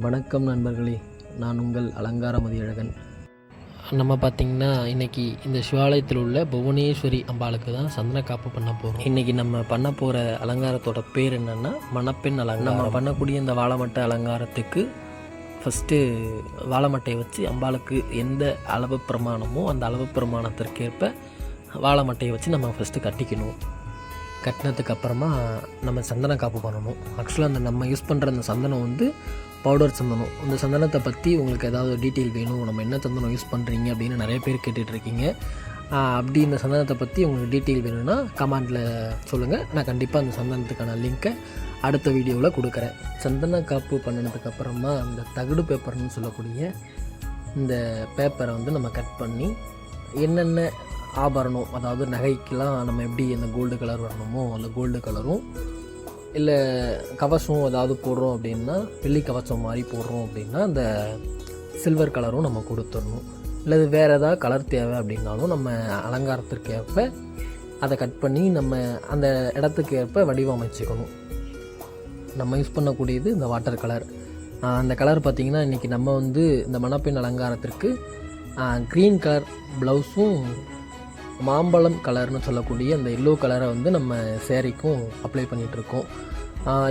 வணக்கம் நண்பர்களே நான் உங்கள் அலங்காரமதி அழகன். நம்ம பார்த்திங்கன்னா இன்றைக்கி இந்த சிவாலயத்தில் உள்ள புவனேஸ்வரி அம்பாளுக்கு தான் சந்தன காப்பு பண்ண போகிறோம் இன்றைக்கி நம்ம பண்ண போகிற அலங்காரத்தோட பேர் என்னென்னா மணப்பெண் அலங்காரம். நம்ம பண்ணக்கூடிய இந்த வாழைமட்டை அலங்காரத்துக்கு ஃபஸ்ட்டு வாழைமட்டையை வச்சு அம்பாளுக்கு எந்த அளவு பிரமாணமோ அந்த அளவு பிரமாணத்திற்கேற்ப வாழைமட்டையை வச்சு நம்ம ஃபஸ்ட்டு கட்டிக்கணும். கட்டினதுக்கு அப்புறமா நம்ம சந்தன காப்பு பண்ணணும். ஆக்சுவலாக அந்த நம்ம யூஸ் பண்ணுற அந்த சந்தனம் வந்து பவுடர் சந்தனம். இந்த சந்தனத்தை பற்றி உங்களுக்கு ஏதாவது டீட்டெயில் வேணும் நம்ம என்ன சந்தனம் யூஸ் பண்ணுறீங்க அப்படின்னு நிறைய பேர் கேட்டுட்ருக்கீங்க. அப்படி இந்த சந்தனத்தை பற்றி உங்களுக்கு டீட்டெயில் வேணும்னா கமெண்டில் சொல்லுங்கள் நான் கண்டிப்பாக அந்த சந்தனத்துக்கான லிங்க்கை அடுத்த வீடியோவில் கொடுக்குறேன். சந்தன காப்பு பண்ணினதுக்கு அப்புறமா அந்த தகடு பேப்பர்னு சொல்லக்கூடிய இந்த பேப்பரை வந்து நம்ம கட் பண்ணி என்னென்ன ஆபரணம் அதாவது நகைக்கெலாம் நம்ம எப்படி அந்த கோல்டு கலர் வரணுமோ அந்த கோல்டு கலரும் இல்லை கவசம் ஏதாவது போடுறோம் அப்படின்னா வெள்ளி கவசம் மாதிரி போடுறோம் அப்படின்னா அந்த சில்வர் கலரும் நம்ம கொடுத்துடணும். இல்லை வேறு ஏதாவது கலர் தேவை அப்படின்னாலும் நம்ம அலங்காரத்திற்கு ஏற்ப அதை கட் பண்ணி நம்ம அந்த இடத்துக்கு ஏற்ப வடிவமைச்சுக்கணும். நம்ம யூஸ் பண்ணக்கூடியது இந்த வாட்டர் கலர் அந்த கலர் பார்த்திங்கன்னா இன்றைக்கி நம்ம வந்து இந்த மணப்பெண் அலங்காரத்திற்கு க்ரீன் கலர் ப்ளவுஸும் மாம்பழம் கலர்னு சொல்லக்கூடிய அந்த எல்லோ கலரை வந்து நம்ம சேரீக்கும் அப்ளை பண்ணிகிட்ருக்கோம்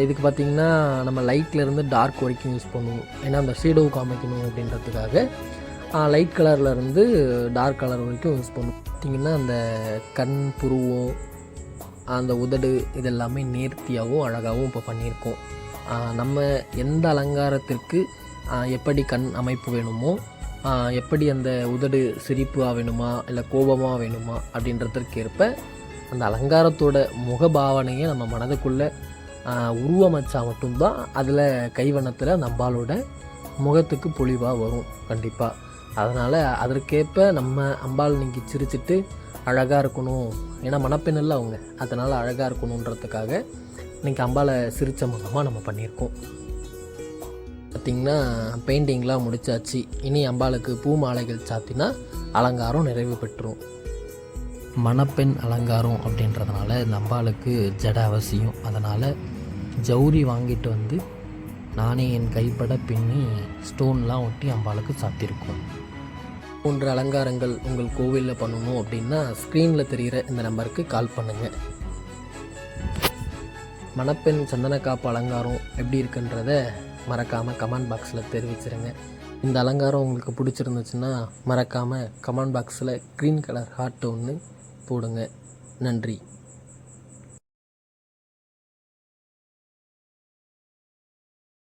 இதுக்கு பார்த்திங்கன்னா நம்ம லைட்லேருந்து டார்க் வரைக்கும் யூஸ் பண்ணுவோம். ஏன்னா அந்த ஷேடோ காமிக்கணும் அப்படின்றதுக்காக லைட் கலர்லேருந்து டார்க் கலர் வரைக்கும் யூஸ் பண்ணுவோம். பார்த்திங்கன்னா அந்த கண் புருவம் அந்த உதடு இதெல்லாமே நேர்த்தியாகவும் அழகாகவும் இப்போ பண்ணியிருக்கோம். நம்ம எந்த அலங்காரத்திற்கு எப்படி கண் அமைப்பு வேணுமோ எப்படி அந்த உதடு சிரிப்பாக வேணுமா இல்லை கோபமாக வேணுமா அப்படின்றதற்கேற்ப அந்த அலங்காரத்தோட முகபாவனையை நம்ம மனதுக்குள்ளே உருவமைச்சா மட்டும்தான் அதில் கைவண்ணத்தில் நம்மளோட முகத்துக்கு பொலிவாக வரும் கண்டிப்பாக அதனால் அதற்கேற்ப நம்ம அம்பாள் நீங்கள் சிரிச்சிட்டு அழகாக இருக்கணும். ஏன்னா மணப்பெண் இல்லை அவங்க. அதனால் அழகாக இருக்கணுன்றதுக்காக இன்றைக்கி அம்பாளை சிரித்த முகமாக நம்ம பண்ணியிருக்கோம். பார்த்திங்கன்னா பெயிண்டிங்லாம் முடிச்சாச்சு. இனி அம்பாளுக்கு பூ மாலைகள் சாத்தினா அலங்காரம் நிறைவு பெற்றுரும் மணப்பெண் அலங்காரம் அப்படின்றதுனால இந்த அம்பாளுக்கு ஜட அவசியம். அதனால் ஜவுரி வாங்கிட்டு வந்து நானே என் கைப்பட பின்னி ஸ்டோன்லாம் ஒட்டி அம்பாளுக்கு சாத்தியிருக்கோம் போன்ற அலங்காரங்கள் உங்கள் கோவிலில் பண்ணணும் அப்படின்னா ஸ்க்ரீனில் தெரிகிற இந்த நம்பருக்கு கால் பண்ணுங்கள் மணப்பெண் சந்தனக்காப்பு அலங்காரம் எப்படி இருக்குன்றத மறக்காமல் கமெண்ட் பாக்ஸில் தெரிவிச்சிருங்க. இந்த அலங்காரம் உங்களுக்கு பிடிச்சிருந்துச்சுன்னா மறக்காமல் கமெண்ட் பாக்ஸில் க்ரீன் கலர் ஹார்ட் ஒன்று போடுங்க. நன்றி.